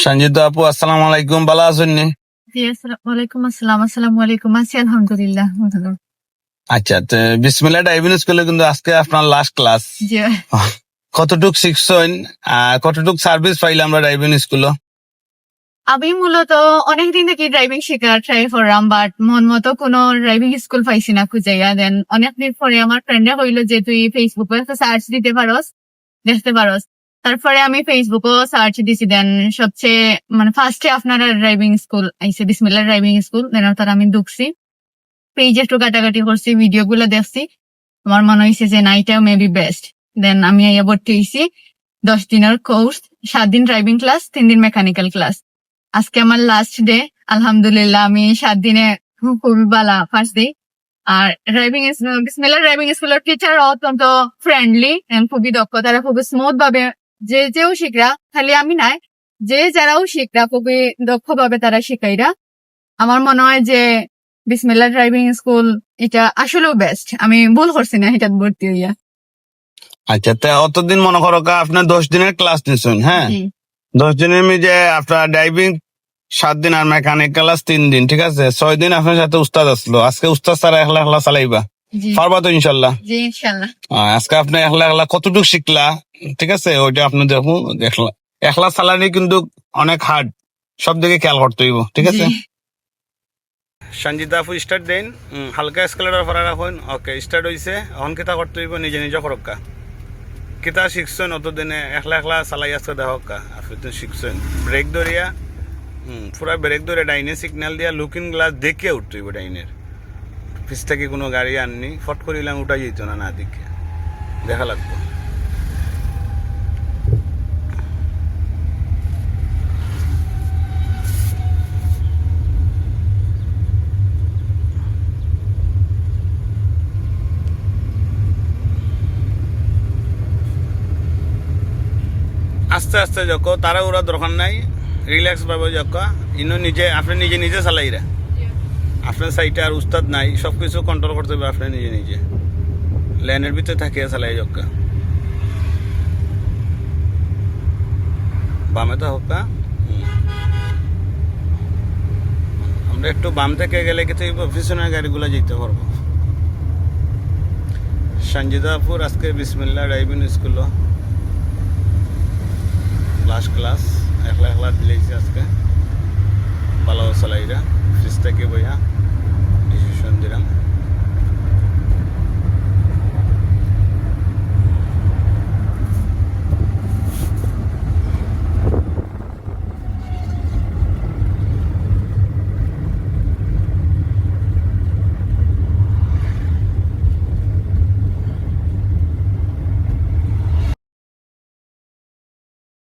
সঞ্জিত আপু আসসালামু আলাইকুম। ভালো আছেন নি? জি আসসালামু আলাইকুম আসসালাম আসসালামু আলাইকুম। আছি আলহামদুলিল্লাহ আচ্ছা তো বিসমিল্লাহ স্কুলে কিন্তু আজকে আপনার লাস্ট ক্লাস কতটুক শিখছেন? আর কতটুক সার্ভিস পাইলাম আমরা ড্রাইভিং স্কুলে আমি মূলত অনেকদিন থেকে ড্রাইভিং শেখার ট্রাই করলাম বাট মন মতো কোনো ড্রাইভিং স্কুল পাইছি না খুঁজাইয়া। দেন অনেকদিন পরে আমার ফ্রেন্ডে কইলো যে তুই ফেসবুকে সার্চ দিতে পারোস দেখতে পারোস। তারপরে আমি ফেসবুকও সার্চ দিছি দেন সবচেয়ে মানে ফার্স্টে আপনারা ড্রাইভিং স্কুল আইসে বিসমিল্লা ড্রাইভিং স্কুল দেন তার আমি ঢুকছি। পেজ একটু কাটাকাটি করছি ভিডিও গুলো দেখছি। আমার মনে হয়েছে যে না এটা মেবি বেস্ট দেন আমি আইয়া ভর্তি হয়েছি দশ দিনের কোর্স সাত দিন ড্রাইভিং ক্লাস তিন দিন মেকানিক্যাল ক্লাস আজকে আমার লাস্ট ডে আলহামদুলিল্লাহ আমি সাত দিনে খুবই ভালো ফার্স্ট ডে আর ড্রাইভিং বিসমিল্লা ড্রাইভিং স্কুলের টিচার অত্যন্ত ফ্রেন্ডলি খুবই দক্ষ তারা খুবই স্মুথ ভাবে যে যেও শিখরা খালি আমি নাই। যে যারাও শিখরা খুবই দক্ষ ভাবে তারা শিখাইরা। আমার মনে হয় যে বিসমিল্লা ড্রাইভিং স্কুল এটা আসলেও বেস্ট আমি ভুল করছি না এটা ভর্তি হইয়া। আচ্ছা তা অতদিন মনে করো কা আপনার দশ দিনের ক্লাস নিছেন হ্যাঁ? দশ দিনের মধ্যে আপনার ড্রাইভিং সাত দিন আর মেকানিক ক্লাস তিন দিন ঠিক আছে? ছয় দিন আপনার সাথে উস্তাদ আসলো। আজকে উস্তাদ ছাড়া একলা একলা চালাইবা। পারবা তো ইনশাল্লাহ আজকে আপনি একলা একলা কতটুকু শিখলা? ঠিক আছে ওইটা আপনি দেখুন একলা একলা চালানি কিন্তু অনেক হার্ড সব দিকে খেয়াল করতে হইব ঠিক আছে? সঞ্জিতা আপু স্টার্ট দেন। হালকা স্কেলের পরে রাখুন। ওকে স্টার্ট হইছে। এখন কিতা করতে হইব নিজে নিজে করক্কা কিতা শিখছেন অত দিনে একলা একলা চালাই আসতে দেখকা আপনি তো শিখছেন। ব্রেক ধরিয়া হুম পুরা ব্রেক ধরে ডাইনে সিগন্যাল দিয়া লুকিং গ্লাস দেখে উঠতে হইব ডাইনের। পিছ থেকে কোনো গাড়ি আননি, ফট করিলাম উঠাই যেত না না দেখে দেখা লাগবে। আস্তে আস্তে যক তারা ওরা দরকার নাই, রিল্যাক্স পাবে যক। ইনো নিজে, আপনি নিজে নিজে চালাইরা। আপনার সাইটে আর উস্তাদ নাই সব কিছু কন্ট্রোল করতে হবে আপনি নিজে নিজে। লেনের ভিতরে থাকে চালাই যক্কা। বামে তো হোক। আমরা একটু বাম থেকে গেলে কিন্তু পিছনের গাড়িগুলো যেতে পারব? সঞ্জিদাপুর আজকে বিসমিল্লা ড্রাইভিং স্কুল লাস্ট ক্লাস একলা একলা দিলেছি আজকে। ভালো চালাইরা तीस टक्के भैया?